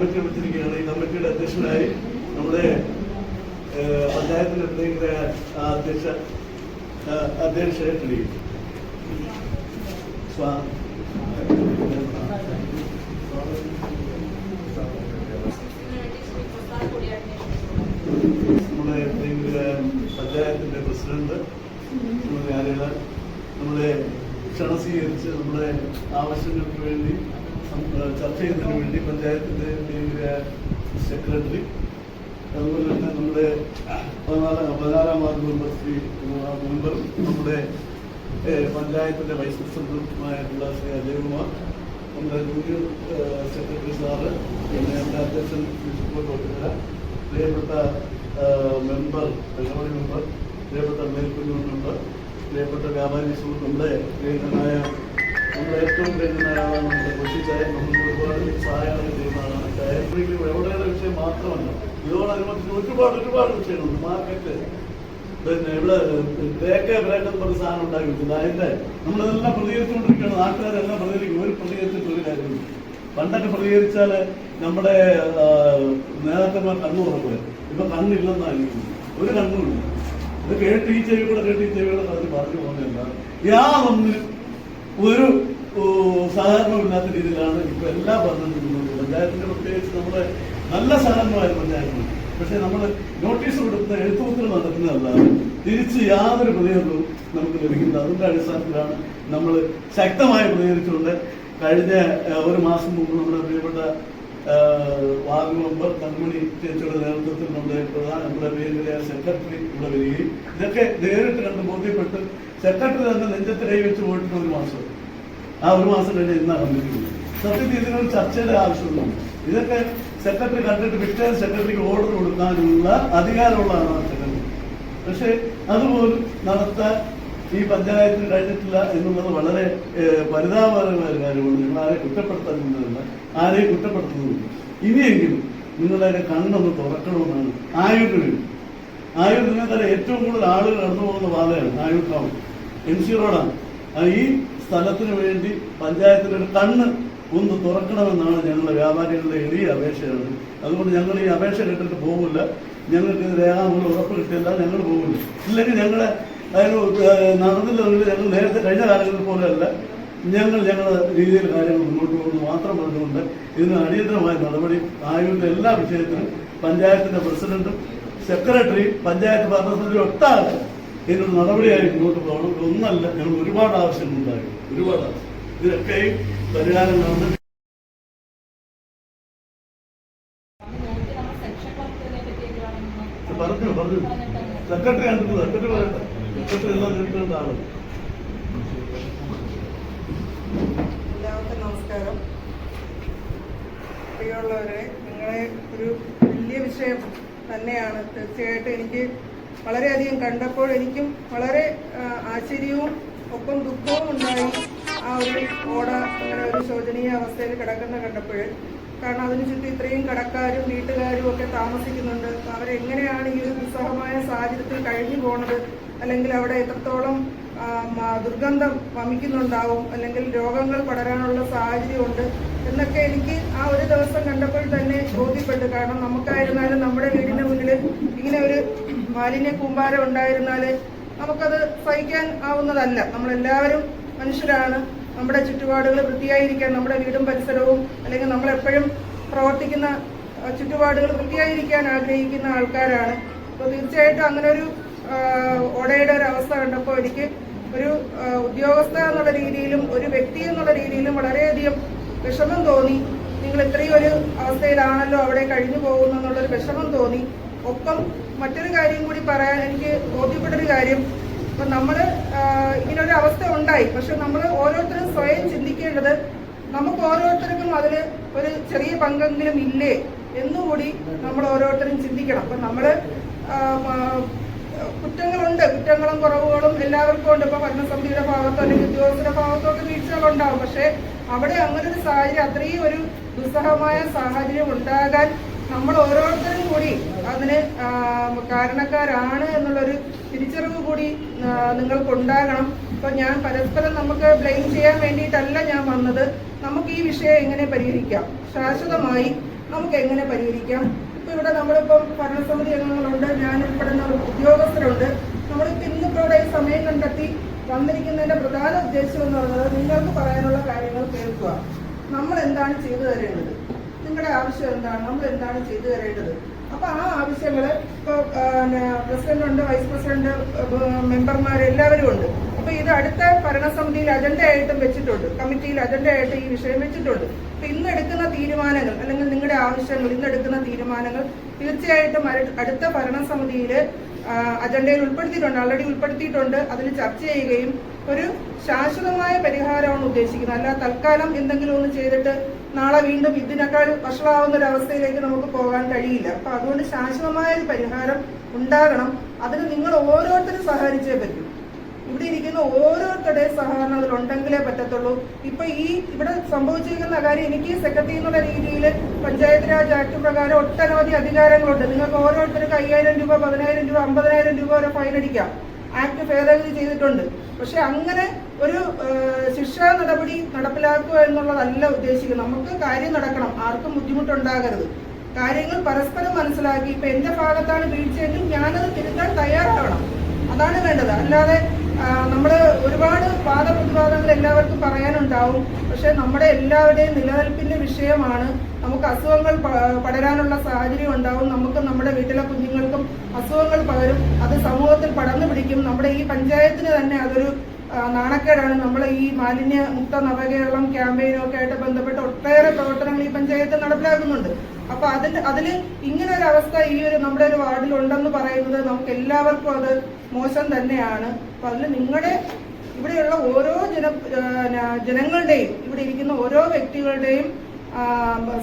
Committee വിളിച്ചിരിക്കുകയാണ്. ഈ കമ്മിറ്റിയുടെ അധ്യക്ഷനായി നമ്മുടെ പഞ്ചായത്തിന്റെ അധ്യക്ഷ ആ, അധ്യക്ഷ നമ്മുടെ പഞ്ചായത്തിന്റെ പ്രസിഡന്റ് നമ്മുടെ ക്ഷണസ്വീകരിച്ച് നമ്മുടെ ആവശ്യങ്ങൾക്ക് വേണ്ടി ചർച്ച ചെയ്യുന്നതിന് വേണ്ടി പഞ്ചായത്തിന്റെ പ്രിയങ്കര സെക്രട്ടറി അതുപോലെ തന്നെ നമ്മുടെ പതിനാലാം പതിനാലാം വാർഡ് മെമ്പർ ശ്രീ മെമ്പർ നമ്മുടെ പഞ്ചായത്തിന്റെ വൈസ് പ്രസിഡന്റുമായിട്ടുള്ള ശ്രീ അജയകുമാർ നമ്മുടെ ജൂനിയർ സെക്രട്ടറി സാറ് പിന്നെ നമ്മുടെ അധ്യക്ഷൻ വിഷ്ണു കൊട്ടുകര പ്രിയപ്പെട്ട മെമ്പർ വെള്ളമണി മെമ്പർ പ്രിയപ്പെട്ട മേൽക്കുഞ്ഞു മെമ്പർ പ്രിയപ്പെട്ട വ്യാപാരി സുഹൃത്ത് നമ്മുടെ പ്രിയങ്കനായ നമ്മുടെ ഏറ്റവും പ്രിയങ്കനായ ആളാണ് നമ്മുടെ കൊച്ചിച്ചായ. നമുക്ക് ഒരുപാട് സഹായങ്ങൾ ചെയ്യുന്നതാണ് ചായ എവിടെയുള്ള വിഷയം മാത്രമല്ല. ഇതോടനുബന്ധിച്ച് ഒരുപാട് ഒരുപാട് വിഷയങ്ങളുണ്ട്. മാർക്കറ്റ്. പിന്നെ ഇവിടെ തേക്ക ബ്രാൻഡ് പറഞ്ഞ സാധനം ഉണ്ടാക്കി അതിന്റെ നമ്മളെല്ലാം പ്രതികരിച്ചുകൊണ്ടിരിക്കുകയാണ്. നാട്ടുകാരെല്ലാം പ്രതികരിക്കും ഒരു പ്രതികരിച്ചിട്ട് ഒരു പണ്ടൊക്കെ പ്രതികരിച്ചാൽ നമ്മുടെ നേതാക്കന്മാർ കണ്ണു തുറക്കുമായിരുന്നു ഇപ്പൊ കണ്ണില്ലെന്നായിരിക്കും. ഒരു കണ്ണുമില്ല. ഇത് കേട്ട് ഈ ചെവി കൂടെ കേട്ട് ഈ ചെവി കൂടെ പറഞ്ഞു പോകുന്നില്ല യാതൊന്നിനും ഒരു സഹകരണമില്ലാത്ത രീതിയിലാണ് ഇപ്പൊ എല്ലാ മുന്നോട്ട് പഞ്ചായത്തിന്റെ പ്രത്യേകിച്ച് നമ്മുടെ നല്ല സഹകരണമായ പഞ്ചായത്ത് പക്ഷെ നമ്മൾ നോട്ടീസ് കൊടുക്കുന്ന എഴുത്തുപത്തിൽ നടക്കുന്നതല്ലാതെ തിരിച്ച് യാതൊരു പ്രതികരണവും നമുക്ക് ലഭിക്കില്ല. അതിന്റെ അടിസ്ഥാനത്തിലാണ് നമ്മൾ ശക്തമായി പ്രതികരിച്ചുകൊണ്ട് കഴിഞ്ഞ ഒരു മാസം മുമ്പ് നമ്മുടെ പ്രിയപ്പെട്ട വാർഡ് മെമ്പർ തന്മണി ചേച്ചിയുടെ നേതൃത്വത്തിൽ നമ്മുടെ പ്രധാന നമ്മുടെ പേരിലെ സെക്രട്ടറി ഇവിടെ വരികയും ഇതൊക്കെ നേരിട്ട് കണ്ട് ബോധ്യപ്പെട്ട് സെക്രട്ടറി തന്നെ നെഞ്ചത്തിരയിൽ വെച്ച് പോയിട്ടുള്ള ഒരു മാസം. ആ ഒരു മാസം കഴിഞ്ഞ് ഇന്നാണ് വന്നിരിക്കുന്നത് സത്യത്തിൽ ഇതിനൊരു ചർച്ചയുടെ ആവശ്യമുണ്ട്. ഇതൊക്കെ സെക്രട്ടറി കണ്ടിട്ട് പിറ്റേ സെക്രട്ടറിക്ക് ഓർഡർ കൊടുക്കാനുള്ള അധികാരമുള്ളതാണ് ആ സെക്രട്ടറി പക്ഷേ അതുപോലും നടത്താൻ ഈ പഞ്ചായത്തിന് കഴിഞ്ഞിട്ടില്ല എന്നുള്ളത് വളരെ പരിതാപകരമായ കാര്യമാണ്. നിങ്ങൾ ആരെ കുറ്റപ്പെടുത്തുന്നില്ല ആരെയും കുറ്റപ്പെടുത്തുന്നില്ല ഇനിയെങ്കിലും നിങ്ങളുടെ കണ്ണൊന്ന് തുറക്കണമെന്നാണ് ആയുധം ആയുർ നിങ്ങൾക്കറിയാം ഏറ്റവും കൂടുതൽ ആളുകൾ കടന്നു പോകുന്ന ആയുർ ടൗൺ എം സി റോഡാണ്. ഈ സ്ഥലത്തിന് വേണ്ടി പഞ്ചായത്തിന് ഒരു കണ്ണ് ഒന്ന് തുറക്കണമെന്നാണ് ഞങ്ങളുടെ വ്യാപാരികളുടെ എളിയ അപേക്ഷയാണ്. അതുകൊണ്ട് ഞങ്ങൾ ഈ അപേക്ഷ കേട്ടിട്ട് പോകില്ല ഞങ്ങൾക്ക് ഇത് രേഖാമൂലം ഉറപ്പ് കിട്ടിയല്ല ഞങ്ങൾ പോകില്ല ഇല്ലെങ്കിൽ ഞങ്ങളെ അതിന് നടന്നില്ലെങ്കിൽ ഞങ്ങൾ നേരത്തെ കഴിഞ്ഞ കാലങ്ങളിൽ പോലെയല്ല. ഞങ്ങൾ ഞങ്ങളുടെ രീതിയിൽ കാര്യങ്ങൾ മുന്നോട്ട് പോകുന്നു മാത്രം പറഞ്ഞുകൊണ്ട് ഇതിന് അടിയന്തരമായ നടപടി ആയുധ എല്ലാ വിഷയത്തിലും പഞ്ചായത്തിന്റെ പ്രസിഡന്റും സെക്രട്ടറി പഞ്ചായത്ത് ഭരണസമിതി ഒട്ടാകെ ഇതിനൊരു നടപടിയായി മുന്നോട്ട് പോകണം. ഒന്നല്ല ഞങ്ങൾ ഒരുപാട് ആവശ്യങ്ങളുണ്ടായി ഒരുപാട് ആവശ്യം. ഇതിനൊക്കെ പരിഹാരം കാണുന്ന പറഞ്ഞു പറഞ്ഞു. സെക്രട്ടറി കണ്ടിട്ട് സെക്രട്ടറി പറയട്ടെ. സെക്രട്ടറി എല്ലാം കേട്ടിട്ടുണ്ട് ആൾ. എല്ലാവർക്കും നമസ്കാരം. പ്രിയമുള്ളവരെ നിങ്ങളെ ഒരു വലിയ വിഷയം തന്നെയാണ്. തീർച്ചയായിട്ടും എനിക്ക് വളരെയധികം കണ്ടപ്പോൾ എനിക്കും വളരെ ആശ്ചര്യവും ഒപ്പം ദുഃഖവും ഉണ്ടായി ആ ഒരു ഓട അങ്ങനെ ഒരു ശോചനീയ അവസ്ഥയിൽ കിടക്കുന്ന കണ്ടപ്പോൾ. കാരണം അതിന് ചുറ്റും ഇത്രയും കടക്കാരും വീട്ടുകാരും ഒക്കെ താമസിക്കുന്നുണ്ട്. അപ്പോൾ അവരെങ്ങനെയാണ് ഈ ഒരു ദുസ്സഹമായ സാഹചര്യത്തിൽ കഴിഞ്ഞു പോണത്? അല്ലെങ്കിൽ അവിടെ എത്രത്തോളം ദുർഗന്ധം വമിക്കുന്നുണ്ടാവും? അല്ലെങ്കിൽ രോഗങ്ങൾ പടരാനുള്ള സാഹചര്യമുണ്ട്? എന്നൊക്കെ എനിക്ക് ആ ഒരു ദിവസം കണ്ടപ്പോൾ തന്നെ ബോധ്യപ്പെട്ടു. കാരണം നമുക്കായിരുന്നാലും നമ്മുടെ വീടിന് മുന്നിൽ ഇങ്ങനെ ഒരു മാലിന്യ കൂമ്പാരം ഉണ്ടായിരുന്നാൽ നമുക്കത് സഹിക്കാൻ ആവുന്നതല്ല. നമ്മളെല്ലാവരും മനുഷ്യരാണ്. നമ്മുടെ ചുറ്റുപാടുകൾ വൃത്തിയായിരിക്കാൻ നമ്മുടെ വീടും പരിസരവും അല്ലെങ്കിൽ നമ്മളെപ്പോഴും പ്രവർത്തിക്കുന്ന ചുറ്റുപാടുകൾ വൃത്തിയായിരിക്കാൻ ആഗ്രഹിക്കുന്ന ആൾക്കാരാണ്. അപ്പോൾ തീർച്ചയായിട്ടും അങ്ങനെ ഒരു ഒടയുടെ ഒരു അവസ്ഥ കണ്ടപ്പോൾ എനിക്ക് ഒരു ഉദ്യോഗസ്ഥ എന്നുള്ള രീതിയിലും ഒരു വ്യക്തി എന്നുള്ള രീതിയിലും വളരെയധികം വിഷമം തോന്നി. നിങ്ങൾ ഇത്രയും ഒരു അവസ്ഥയിലാണല്ലോ അവിടെ കഴിഞ്ഞു പോകുന്നു എന്നുള്ളൊരു വിഷമം തോന്നി. ഒപ്പം മറ്റൊരു കാര്യം കൂടി പറയാൻ എനിക്ക് ബോധ്യപ്പെട്ടൊരു കാര്യം. ഇപ്പൊ നമ്മൾ ആ, ഇങ്ങനൊരു അവസ്ഥ ഉണ്ടായി. പക്ഷെ നമ്മൾ ഓരോരുത്തരും സ്വയം ചിന്തിക്കേണ്ടത് നമുക്ക് ഓരോരുത്തർക്കും അതിൽ ഒരു ചെറിയ പങ്കെങ്കിലും ഇല്ലേ എന്നുകൂടി നമ്മൾ ഓരോരുത്തരും ചിന്തിക്കണം. അപ്പൊ ആ, കുറ്റങ്ങളുണ്ട്. കുറ്റങ്ങളും കുറവുകളും എല്ലാവർക്കും ഉണ്ട്. ഇപ്പൊ ഭരണസമിതിയുടെ ഭാഗത്തോ അല്ലെങ്കിൽ ഉദ്യോഗസ്ഥരുടെ ഭാഗത്തോ ഒക്കെ വീഴ്ചകളുണ്ടാവും പക്ഷെ അവിടെ അങ്ങനെ ഒരു സാഹചര്യം അത്രയും ഒരു ദുസ്സഹമായ സാഹചര്യം ഉണ്ടാകാൻ നമ്മൾ ഓരോരുത്തരും കൂടി അതിന് കാരണക്കാരാണ് എന്നുള്ളൊരു തിരിച്ചറിവ് കൂടി നിങ്ങൾക്കുണ്ടാകണം. ഇപ്പൊ ഞാൻ പരസ്പരം നമുക്ക് ബ്ലെയിം ചെയ്യാൻ വേണ്ടിയിട്ടല്ല ഞാൻ വന്നത്. നമുക്ക് ഈ വിഷയം എങ്ങനെ പരിഹരിക്കാം? ശാശ്വതമായി നമുക്ക് എങ്ങനെ പരിഹരിക്കാം? ഇപ്പൊ ഇവിടെ നമ്മളിപ്പം ഭരണസമിതി അംഗങ്ങളുണ്ട് ഞാൻ ഉൾപ്പെടുന്ന ഉദ്യോഗസ്ഥരുണ്ട്. നമ്മൾ ഇന്നിപ്പോ ഇവിടെ ഈ സമയം കണ്ടെത്തി വന്നിരിക്കുന്നതിന്റെ പ്രധാന ഉദ്ദേശം എന്ന് പറയുന്നത് നിങ്ങൾക്ക് പറയാനുള്ള കാര്യങ്ങൾ കേൾക്കുക. നമ്മൾ എന്താണ് ചെയ്തു തരേണ്ടത്? ആവശ്യം എന്താണ്? നമ്മൾ എന്താണ് ചെയ്തു തരേണ്ടത്? അപ്പൊ ആ ആവശ്യങ്ങൾ ഇപ്പൊ പ്രസിഡന്റ് ഉണ്ട് വൈസ് പ്രസിഡന്റ് മെമ്പർമാർ എല്ലാവരും ഉണ്ട്. അപ്പൊ ഇത് അടുത്ത ഭരണസമിതിയിൽ അജണ്ട ആയിട്ടും വെച്ചിട്ടുണ്ട്. കമ്മിറ്റിയിൽ അജണ്ട ആയിട്ട് ഈ വിഷയം വെച്ചിട്ടുണ്ട്. അപ്പൊ ഇന്ന് എടുക്കുന്ന തീരുമാനങ്ങൾ അല്ലെങ്കിൽ നിങ്ങളുടെ ആവശ്യങ്ങൾ ഇന്ന് എടുക്കുന്ന തീരുമാനങ്ങൾ തീർച്ചയായിട്ടും അടുത്ത ഭരണസമിതിയിൽ അജണ്ടയിൽ ഉൾപ്പെടുത്തിയിട്ടുണ്ട് ആൾറെഡി ഉൾപ്പെടുത്തിയിട്ടുണ്ട്. അതിൽ ചർച്ച ചെയ്യുകയും ഒരു ശാശ്വതമായ പരിഹാരമാണ് ഉദ്ദേശിക്കുന്നത്. അല്ല തൽക്കാലം എന്തെങ്കിലും ഒന്ന് ചെയ്തിട്ട് നാളെ വീണ്ടും ഇതിനേക്കാൾ വഷളാവുന്ന ഒരു അവസ്ഥയിലേക്ക് നമുക്ക് പോകാൻ കഴിയില്ല. അപ്പൊ അതുകൊണ്ട് ശാശ്വതമായ ഒരു പരിഹാരം ഉണ്ടാകണം. അതിന് നിങ്ങൾ ഓരോരുത്തരും സഹകരിച്ചേ പറ്റൂ. ഇവിടെ ഇരിക്കുന്ന ഓരോരുത്തരുടെയും സഹകരണം അതിലുണ്ടെങ്കിലേ പറ്റത്തുള്ളൂ. ഇപ്പൊ ഈ ഇവിടെ സംഭവിച്ചിരിക്കുന്ന കാര്യം എനിക്ക് സെക്രട്ടറി എന്നുള്ള രീതിയിൽ പഞ്ചായത്ത് രാജ് ആക്ട് പ്രകാരം ഒട്ടനവധി അധികാരങ്ങളുണ്ട്. നിങ്ങൾക്ക് ഓരോരുത്തർക്ക് അയ്യായിരം രൂപ പതിനായിരം രൂപ അമ്പതിനായിരം രൂപ വരെ ഫൈൻ അടിക്കാം ആക്ട് ഭേദഗതി ചെയ്തിട്ടുണ്ട്. പക്ഷെ അങ്ങനെ ഒരു ശിക്ഷാ നടപടി നടപ്പിലാക്കുക എന്നുള്ളതല്ല ഉദ്ദേശിക്കുന്നത്. നമുക്ക് കാര്യം നടക്കണം. ആർക്കും ബുദ്ധിമുട്ടുണ്ടാകരുത്. കാര്യങ്ങൾ പരസ്പരം മനസ്സിലാക്കി. ഇപ്പൊ എന്റെ ഭാഗത്താണ് വീഴ്ചയെങ്കിൽ ഞാനത് തിരുത്താൻ തയ്യാറാവണം. അതാണ് വേണ്ടത്. അല്ലാതെ നമ്മൾ ഒരുപാട് വാദപ്രതിവാദങ്ങൾ എല്ലാവർക്കും പറയാനുണ്ടാവും. പക്ഷെ നമ്മുടെ എല്ലാവരുടെയും നിലനിൽപ്പിന്റെ വിഷയമാണ് നമുക്ക് അസുഖങ്ങൾ പടരാനുള്ള സാഹചര്യം ഉണ്ടാവും. നമുക്ക് നമ്മുടെ വീട്ടിലെ കുഞ്ഞുങ്ങൾക്കും അസുഖങ്ങൾ പകരും. അത് സമൂഹത്തിൽ പിടിക്കും നമ്മുടെ ഈ പഞ്ചായത്തിന് തന്നെ അതൊരു നാണക്കേടാണ്. നമ്മൾ ഈ മാലിന്യ മുക്ത നവകേരളം ക്യാമ്പയിനും ഒക്കെ ആയിട്ട് ബന്ധപ്പെട്ട് ഒട്ടേറെ പ്രവർത്തനങ്ങൾ ഈ പഞ്ചായത്ത് നടപ്പിലാക്കുന്നുണ്ട്. അപ്പൊ അതിന് അതിൽ ഇങ്ങനെ ഒരു അവസ്ഥ ഈ ഒരു നമ്മുടെ ഒരു വാർഡിൽ ഉണ്ടെന്ന് പറയുന്നത് നമുക്ക് എല്ലാവർക്കും അത് മോശം തന്നെയാണ്. അപ്പൊ അതിൽ നിങ്ങളുടെ ഇവിടെയുള്ള ഓരോ ജന ജനങ്ങളുടെയും ഇവിടെ ഇരിക്കുന്ന ഓരോ വ്യക്തികളുടെയും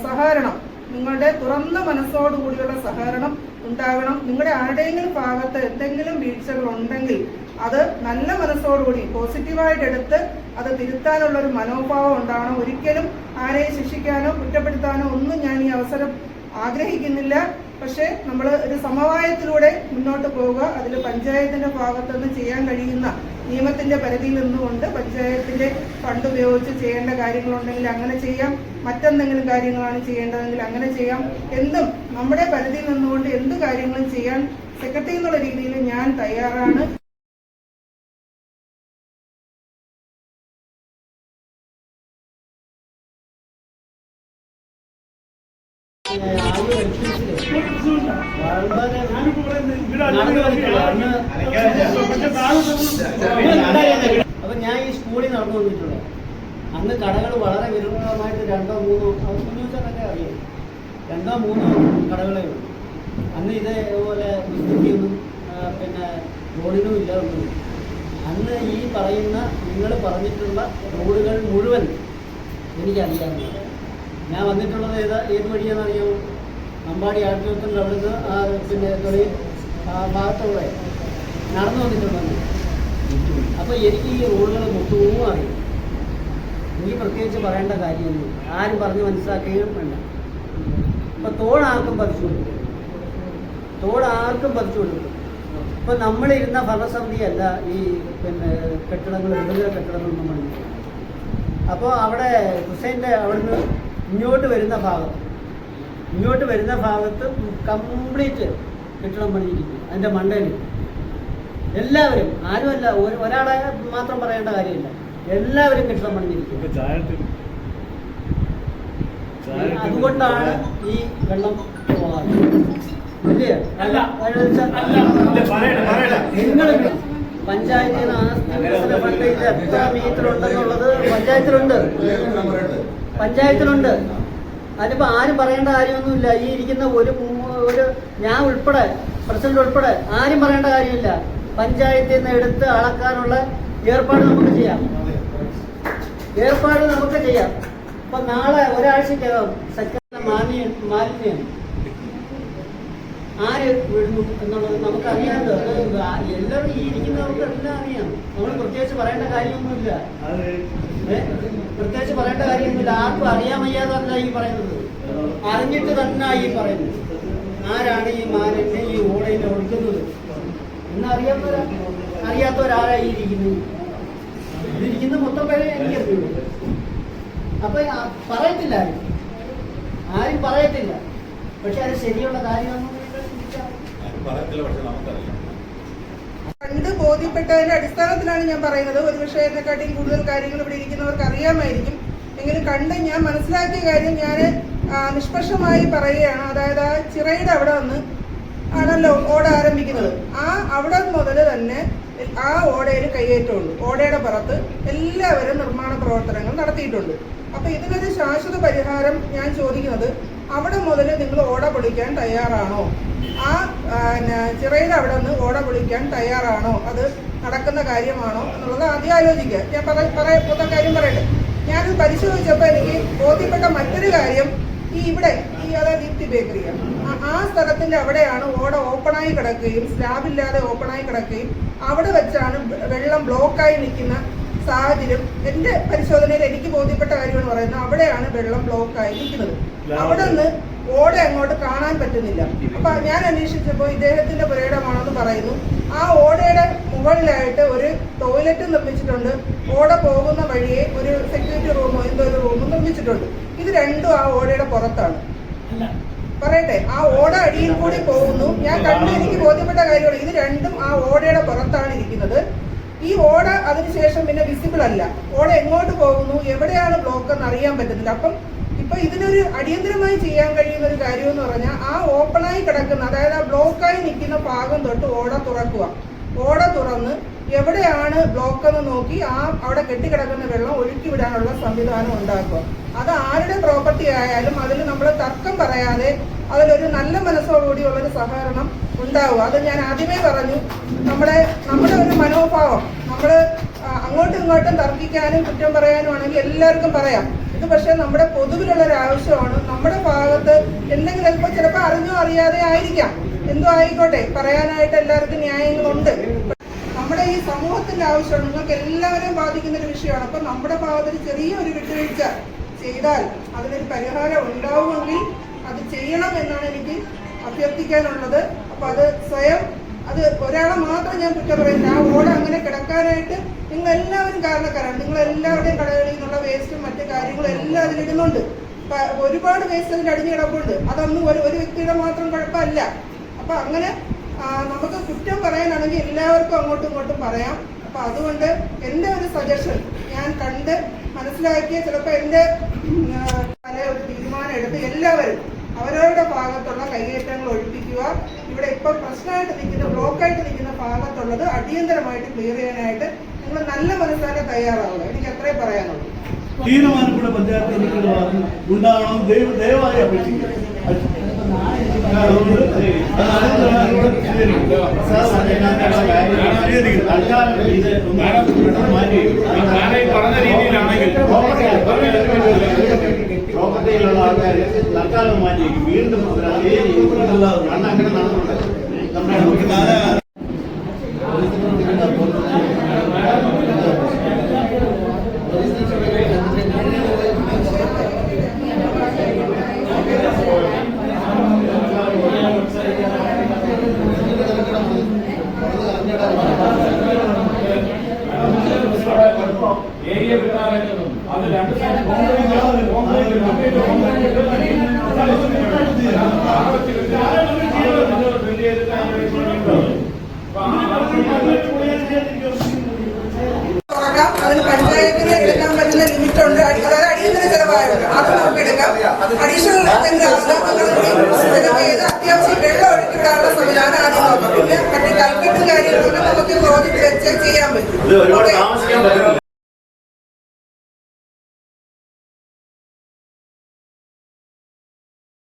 സഹകരണം നിങ്ങളുടെ തുറന്ന മനസ്സോടുകൂടിയുള്ള സഹകരണം ഉണ്ടാകണം. നിങ്ങളുടെ ആരുടെയെങ്കിലും ഭാഗത്ത് എന്തെങ്കിലും വീഴ്ചകൾ ഉണ്ടെങ്കിൽ അത് നല്ല മനസ്സോടുകൂടി പോസിറ്റീവായിട്ട് എടുത്ത് അത് തിരുത്താനുള്ള ഒരു മനോഭാവം ഉണ്ടാവണം. ഒരിക്കലും ആരെയും ശിക്ഷിക്കാനോ കുറ്റപ്പെടുത്താനോ ഒന്നും ഞാൻ ഈ അവസരം ആഗ്രഹിക്കുന്നില്ല. പക്ഷേ നമ്മൾ ഒരു സമവായത്തിലൂടെ മുന്നോട്ട് പോവുക അതിൽ പഞ്ചായത്തിന്റെ ഭാഗത്തുനിന്ന് ചെയ്യാൻ കഴിയുന്ന നിയമത്തിന്റെ പരിധിയിൽ നിന്നുകൊണ്ട് പഞ്ചായത്തിന്റെ ഫണ്ട് ഉപയോഗിച്ച് ചെയ്യേണ്ട കാര്യങ്ങളുണ്ടെങ്കിൽ അങ്ങനെ ചെയ്യാം. മറ്റെന്തെങ്കിലും കാര്യങ്ങളാണ് ചെയ്യേണ്ടതെങ്കിൽ അങ്ങനെ ചെയ്യാം. എന്തും നമ്മുടെ പരിധിയിൽ നിന്നുകൊണ്ട് എന്ത് കാര്യങ്ങളും ചെയ്യാൻ സെക്രട്ടറി എന്നുള്ള രീതിയിൽ ഞാൻ തയ്യാറാണ്. വന്നിട്ടുള്ളത് അന്ന് കടകൾ വളരെ വിരളമായിട്ട് രണ്ടോ മൂന്നോ കുഞ്ഞുവെച്ചാലൊക്കെ അറിയാം. രണ്ടോ മൂന്നോ കടകളേ ഉള്ളൂ. അന്ന് ഇതേപോലെ ബിസ്ക്കറ്റിയൊന്നും പിന്നെ റോഡിനും ഇല്ല ഒന്നും അന്ന് ഈ പറയുന്ന നിങ്ങൾ പറഞ്ഞിട്ടുള്ള റോഡുകൾ മുഴുവൻ എനിക്കറിയാം ഞാൻ വന്നിട്ടുള്ളത് ഏതാ ഏത് വഴിയാണെന്നറിയാമോ? അമ്പാടി ആട്ടിയത്തിന്റെ അവിടുന്ന് പിന്നെ തൊഴിൽ ആ ഭാഗത്തൂടെ നടന്നു വന്നിട്ടുണ്ടെന്ന് അപ്പോൾ എനിക്ക് ഈ റോളുകൾ മൊത്തവും അറിയാം എനിക്ക് പ്രത്യേകിച്ച് പറയേണ്ട കാര്യമൊന്നും ആരും പറഞ്ഞ് മനസ്സിലാക്കുകയും വേണ്ട. അപ്പൊ തോടാർക്കും പതിച്ചു കൊടുക്കും. തോടാർക്കും പതിച്ചു കൊടുക്കും. ഇപ്പം നമ്മളിരുന്ന ഭരണസമിതിയല്ല ഈ പിന്നെ കെട്ടിടങ്ങൾ വിടുതല കെട്ടിടങ്ങൾ നമ്മൾ അപ്പോൾ അവിടെ ഹുസൈന്റെ അവിടുന്ന് ഇങ്ങോട്ട് വരുന്ന ഭാഗത്ത് ഇങ്ങോട്ട് വരുന്ന ഭാഗത്ത് കംപ്ലീറ്റ് കെട്ടിടം പണിയിരിക്കും അതിന്റെ മണ്ടയിൽ എല്ലാവരും ആരുമല്ല ഒരു- ഒരാളെ മാത്രം പറയേണ്ട കാര്യമില്ല. എല്ലാവരും കെട്ടിടം പണിഞ്ഞിരിക്കും. അതുകൊണ്ടാണ് ഈ വെള്ളം. നിങ്ങൾ പഞ്ചായത്തിൽ നിന്ന് എത്ര പഞ്ചായത്തിലുണ്ട്. പഞ്ചായത്തിലുണ്ട്. അതിപ്പോ ആരും പറയേണ്ട കാര്യമൊന്നുമില്ല. ഈ ഇരിക്കുന്ന ഒരു ഒരു ഞാൻ ഉൾപ്പെടെ പ്രസിഡന്റ് ഉൾപ്പെടെ ആരും പറയേണ്ട കാര്യമില്ല. പഞ്ചായത്തിൽ നിന്ന് എടുത്ത് അളക്കാനുള്ള ഏർപ്പാട് നമുക്ക് ചെയ്യാം. ഏർപ്പാട് നമുക്ക് ചെയ്യാം. ഇപ്പൊ നാളെ ഒരാഴ്ചക്കകം സെക്കൻഡ് മാലിന്യ മാലിന്യം ആര് വിടുന്നു എന്നുള്ളത് നമുക്ക് അറിയാമല്ലോ എല്ലാവരും ഈ ഇരിക്കുന്നവർക്ക് എല്ലാം അറിയാം. നമ്മൾ പ്രത്യേകിച്ച് പറയേണ്ട കാര്യമൊന്നുമില്ല? പ്രത്യേകിച്ച് പറയേണ്ട കാര്യമൊന്നുമില്ല. ആർക്കും അറിയാൻ വയ്യാതല്ല ഈ പറയുന്നത്. അറിഞ്ഞിട്ട് തന്നെ ഈ പറയുന്നത്. ആരാണ് ഈ മാലിന്യം ഈ ഓടയിൽ ഒഴിക്കുന്നത് എന്ന് അറിയാത്തവരാ അറിയാത്തവരാരാ ഈ ഇരിക്കുന്നത്. ഇതിരിക്കുന്ന മൊത്തം പേരെ എനിക്കറിയുള്ളൂ അപ്പൊ പറയത്തില്ല ആരും. ആരും പറയത്തില്ല. പക്ഷെ അത് ശരിയുള്ള കാര്യമാണെന്ന് പണ്ട് ബോധ്യപ്പെട്ടതിന്റെ അടിസ്ഥാനത്തിലാണ് ഞാൻ പറയുന്നത്. ഒരുപക്ഷെ എന്നെക്കാട്ടിയും കൂടുതൽ കാര്യങ്ങൾ ഇവിടെ ഇരിക്കുന്നവർക്ക് അറിയാമായിരിക്കും. എങ്കിലും കണ്ട് ഞാൻ മനസ്സിലാക്കിയ കാര്യം ഞാൻ നിഷ്പക്ഷമായി പറയുകയാണ്. അതായത് ആ ചിറയുടെ അവിടെ നിന്ന് ആണല്ലോ ഓട ആരംഭിക്കുന്നത്. ആ അവിടെ മുതൽ തന്നെ ആ ഓടയിൽ കയ്യേറ്റമുണ്ട്. ഓടയുടെ പുറത്ത് എല്ലാവരും നിർമ്മാണ പ്രവർത്തനങ്ങൾ നടത്തിയിട്ടുണ്ട്. അപ്പൊ ഇതിനൊരു ശാശ്വത പരിഹാരം ഞാൻ ചോദിക്കുന്നത് അവിടെ മുതൽ നിങ്ങൾ ഓട പൊളിക്കാൻ തയ്യാറാണോ? ആ ചിറയിൽ അവിടെ നിന്ന് ഓട പൊളിക്കാൻ തയ്യാറാണോ? അത് നടക്കുന്ന കാര്യമാണോ എന്നുള്ളത് ആദ്യം ആലോചിക്കുക. ഞാൻ പറ പറയ കാര്യം പറയട്ടെ. ഞാനത് പരിശോധിച്ചപ്പോൾ എനിക്ക് ബോധ്യപ്പെട്ട മറ്റൊരു കാര്യം ഈ ഇവിടെ ഈ അതായത് ദീപ്തി ബേക്കറിയാണ് ആ- സ്ഥലത്തിന്റെ അവിടെയാണ് ഓട ഓപ്പണായി കിടക്കുകയും സ്ലാബില്ലാതെ ഓപ്പണായി കിടക്കുകയും അവിടെ വെച്ചാണ് വെള്ളം ബ്ലോക്കായി നിൽക്കുന്ന സാഹചര്യം എന്റെ പരിശോധനയിൽ എനിക്ക് ബോധ്യപ്പെട്ട കാര്യമാണ് പറയുന്നത്. അവിടെയാണ് വെള്ളം ബ്ലോക്കായി നിൽക്കുന്നത്. അവിടെ നിന്ന് ഓട അങ്ങോട്ട് കാണാൻ പറ്റുന്നില്ല. അപ്പൊ ഞാൻ അന്വേഷിച്ചപ്പോൾ ഇദ്ദേഹത്തിന്റെ പുരയിടമാണെന്ന് പറയുന്നു. ആ ഓടയുടെ മുകളിലായിട്ട് ഒരു ടോയ്ലറ്റ് നിർമ്മിച്ചിട്ടുണ്ട്. ഓട പോകുന്ന വഴിയെ ഒരു സെക്യൂരിറ്റി റൂമോ എന്തോ ഒരു റൂമും നിർമ്മിച്ചിട്ടുണ്ട്. രണ്ടും ആ ഓടയുടെ പുറത്താണ്. പറയട്ടെ ആ ഓട അടിയിൽ കൂടി പോകുന്നു. ഞാൻ കണ്ടു എനിക്ക് ബോധ്യപ്പെട്ട കാര്യമാണ് ഇത് രണ്ടും ആ ഓടയുടെ പുറത്താണ് ഇരിക്കുന്നത്. ഈ ഓട അതിനുശേഷം പിന്നെ വിസിബിൾ അല്ല. ഓട എങ്ങോട്ട് പോകുന്നു? എവിടെയാണ് ബ്ലോക്ക് എന്ന് അറിയാൻ പറ്റുന്നില്ല. അപ്പം ഇപ്പൊ ഇതിനൊരു അടിയന്തരമായി ചെയ്യാൻ കഴിയുന്ന ഒരു കാര്യം എന്ന് പറഞ്ഞാൽ ആ ഓപ്പണായി കിടക്കുന്ന അതായത് ആ ബ്ലോക്കായി നിൽക്കുന്ന ഭാഗം തൊട്ട് ഓട തുറക്കുക. ഓട തുറന്ന് എവിടെയാണ് ബ്ലോക്ക് എന്ന് നോക്കി ആ അവിടെ കെട്ടിക്കിടക്കുന്ന വെള്ളം ഒഴുക്കി വിടാനുള്ള സംവിധാനം ഉണ്ടാക്കുക. അത് ആരുടെ പ്രോപ്പർട്ടി ആയാലും അതിൽ നമ്മൾ തർക്കം പറയാതെ അതിലൊരു നല്ല മനസ്സോടുകൂടി ഉള്ളൊരു സഹകരണം ഉണ്ടാവും അത് ഞാൻ ആദ്യമേ പറഞ്ഞു. നമ്മുടെ നമ്മുടെ ഒരു മനോഭാവം നമ്മൾ അങ്ങോട്ടും ഇങ്ങോട്ടും തർക്കിക്കാനും കുറ്റം പറയാനും ആണെങ്കിൽ എല്ലാവർക്കും പറയാം. ഇത് പക്ഷേ നമ്മുടെ പൊതുവിലുള്ള ഒരു ആവശ്യമാണ്. നമ്മുടെ ഭാഗത്ത് എന്തെങ്കിലും ഇപ്പോൾ ചിലപ്പോൾ അറിഞ്ഞോ അറിയാതെ ആയിരിക്കാം. എന്തോ ആയിക്കോട്ടെ പറയാനായിട്ട് എല്ലാവർക്കും ന്യായങ്ങളുണ്ട്. ഈ സമൂഹത്തിന്റെ ആവശ്യമാണ്. നിങ്ങൾക്ക് എല്ലാവരെയും ബാധിക്കുന്ന ഒരു വിഷയമാണ്. അപ്പൊ നമ്മുടെ ഭാഗത്ത് ചെറിയൊരു വിട്ടുവീഴ്ച ചെയ്താൽ അതിനൊരു പരിഹാരം ഉണ്ടാവുമെങ്കിൽ അത് ചെയ്യണം എന്നാണ് എനിക്ക് അഭ്യർത്ഥിക്കാനുള്ളത്. അപ്പൊ അത് സ്വയം അത് ഒരാളെ മാത്രം ഞാൻ കുറ്റം പറയുന്നില്ല. ആ ഓട അങ്ങനെ കിടക്കാനായിട്ട് നിങ്ങൾ എല്ലാവരും കാരണക്കാരാണ്. നിങ്ങൾ എല്ലാവരുടെയും കടകളിൽ നിന്നുള്ള വേസ്റ്റും മറ്റു കാര്യങ്ങളും എല്ലാം അതിലിടുന്നുണ്ട്. ഒരുപാട് വേസ്റ്റ് അതിൽ അടിഞ്ഞു കിടപ്പുണ്ട്. അതൊന്നും ഒരു ഒരു വ്യക്തിയുടെ മാത്രം കുഴപ്പമല്ല. അപ്പൊ അങ്ങനെ നമുക്ക് കുറ്റം പറയാനാണെങ്കിൽ എല്ലാവർക്കും അങ്ങോട്ടും ഇങ്ങോട്ടും പറയാം. അപ്പൊ അതുകൊണ്ട് എന്റെ ഒരു സജഷൻ ഞാൻ കണ്ട് മനസ്സിലാക്കിയ ചിലപ്പോൾ എന്റെ ഉം, പല ഒരു തീരുമാനം എടുത്ത് എല്ലാവരും അവരവരുടെ ഭാഗത്തുള്ള കൈയേറ്റങ്ങൾ ഒഴിപ്പിക്കുക. ഇവിടെ ഇപ്പൊ പ്രശ്നമായിട്ട് നിൽക്കുന്ന ബ്ലോക്കായിട്ട് നിൽക്കുന്ന ഭാഗത്തുള്ളത് അടിയന്തരമായിട്ട് ക്ലിയർ ചെയ്യാനായിട്ട് നിങ്ങൾ നല്ല മനസ്സിലാക്കാൻ തയ്യാറാവുക എനിക്ക് അത്രേ പറയാനുള്ളൂ. തീരുമാനം കൂടെ പഞ്ചായത്ത് ഉണ്ടാകണം ദയവായി അപേക്ഷിക്കുക പറഞ്ഞ രീതിയിലാണെങ്കിൽ പ്രോപ്പർട്ടിയിലുള്ള ആൾക്കാർ തൽക്കാലം മാറ്റി. വീണ്ടും അങ്ങനെ നടന്നുണ്ട് നമ്മുടെ അതിന് പഞ്ചായത്തിന് എടുക്കാൻ പറ്റുന്ന ലിമിറ്റ് ഉണ്ട് അതായത് അടിയന്തര ചെലവായുണ്ട് അത് നമുക്ക് എടുക്കാം. അഡീഷണൽ ചെയ്ത് അത്യാവശ്യം വെള്ളം ഒഴുക്കിടാനുള്ള സംവിധാനം ആദ്യം നോക്കാം. പിന്നെ മറ്റേ കൽക്കെട്ട് കാര്യങ്ങളൊക്കെ നമുക്ക് പ്രോജക്ട് വെച്ച് ചെയ്യാൻ പറ്റും.